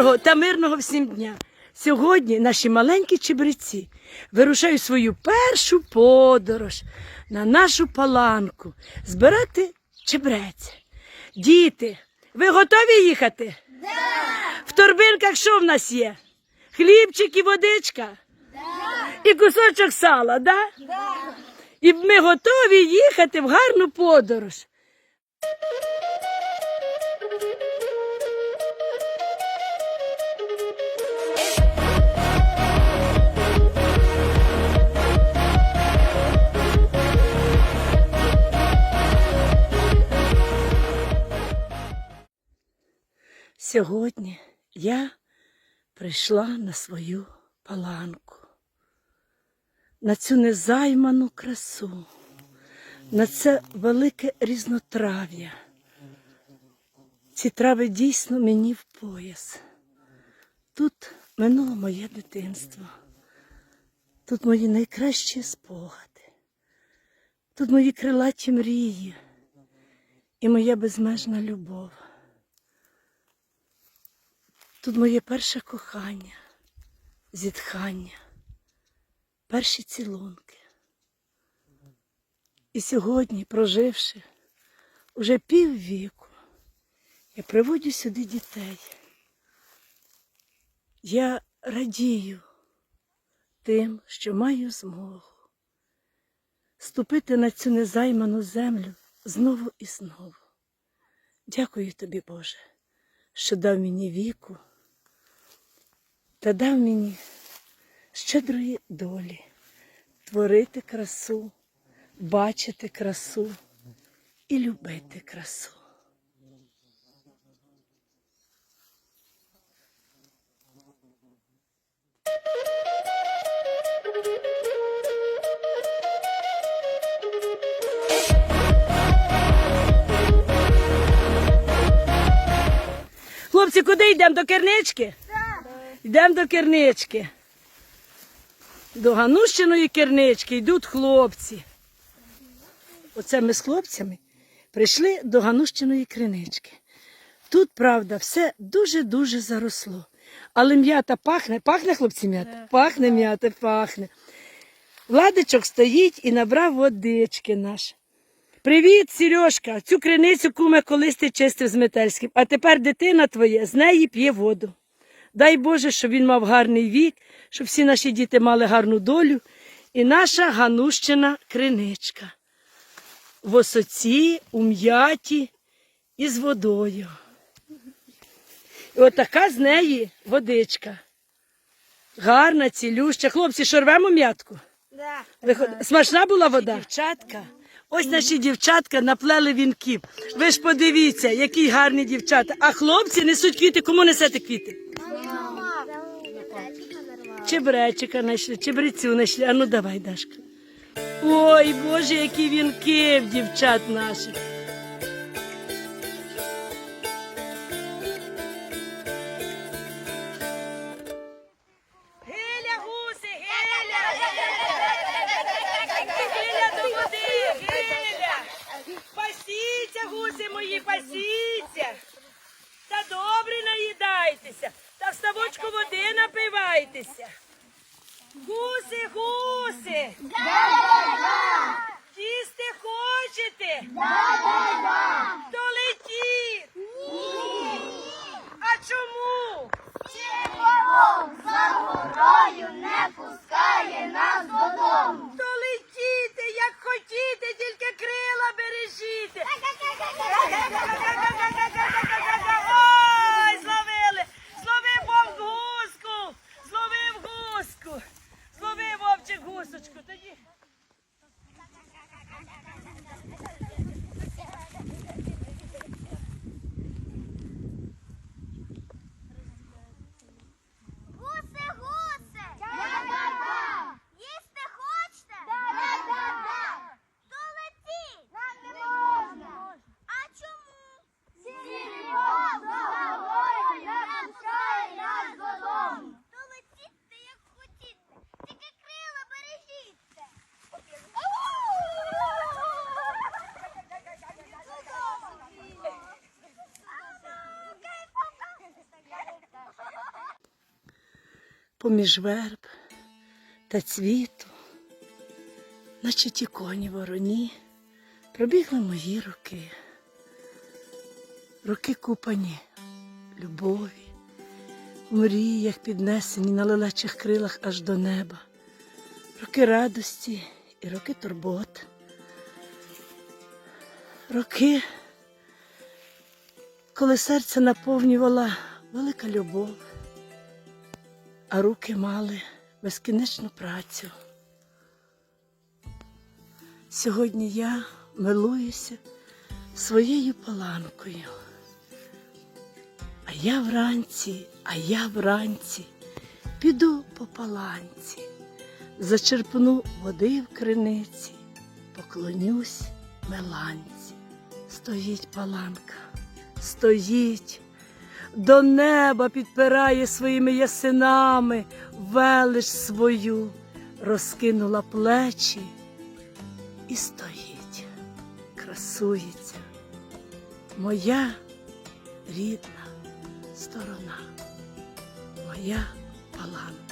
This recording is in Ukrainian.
та мирного всім дня. Сьогодні наші маленькі чебреці вирушають свою першу подорож на нашу паланку збирати чебрець. Діти, ви готові їхати? Да. В торбинках що в нас є? Хлібчик і водичка? Да. І кусочок сала, да? Да. І ми готові їхати в гарну подорож. Сьогодні я прийшла на свою паланку, на цю незайману красу, на це велике різнотрав'я. Ці трави дійсно мені в пояс. Тут минуло моє дитинство, тут мої найкращі спогади, тут мої крилаті мрії і моя безмежна любов. Тут моє перше кохання, зітхання, перші цілунки. І сьогодні, проживши уже піввіку, я приводжу сюди дітей. Я радію тим, що маю змогу ступити на цю незайману землю знову і знову. Дякую тобі, Боже, що дав мені віку та дав мені щедрої долі творити красу, бачити красу і любити красу. Хлопці, куди йдемо? До кернички? Йдемо до кернички. До Ганущиної кернички йдуть хлопці. Оце ми з хлопцями прийшли до Ганущиної кринички. Тут, правда, все дуже-дуже заросло. Але м'ята пахне, пахне хлопці м'ята? Пахне м'ята, пахне. Владичок стоїть і набрав водички наш. Привіт, Сережка. Цю криницю куме колись ти чистив з Метельським, а тепер дитина твоя з неї п'є воду. Дай Боже, щоб він мав гарний вік, щоб всі наші діти мали гарну долю. І наша ганущина криничка. В осоці, у м'яті і з водою. І отака з неї водичка. Гарна, цілюща. Хлопці, що рвемо м'ятку? Да. Виход- Смачна була вода? Дівчатка. Ось наші дівчатка наплели вінків. Ви ж подивіться, які гарні дівчата. А хлопці несуть квіти. Кому несете квіти? Чебречика знайшли, чебрецю знайшли. А ну давай, Дашка. Ой, Боже, які вінки в дівчат наших. Пасіться! Та добре наїдайтеся, та в ставочку води напивайтеся. Гуси, гуси! Їсти хочете? То поміж верб та цвіту, наче ті коні вороні, пробігли мої роки. Роки купані любові, в мріях піднесені на лелечих крилах аж до неба, роки радості і роки турбот, роки, коли серце наповнювала велика любов, а руки мали безкінечну працю. Сьогодні я милуюся своєю паланкою. А я вранці, а я вранці піду по паланці, зачерпну води в криниці, поклонюсь меланці. Стоїть паланка, стоїть, до неба підпирає своїми ясинами велич свою, розкинула плечі і стоїть, красується. Моя рідна сторона, моя паланка.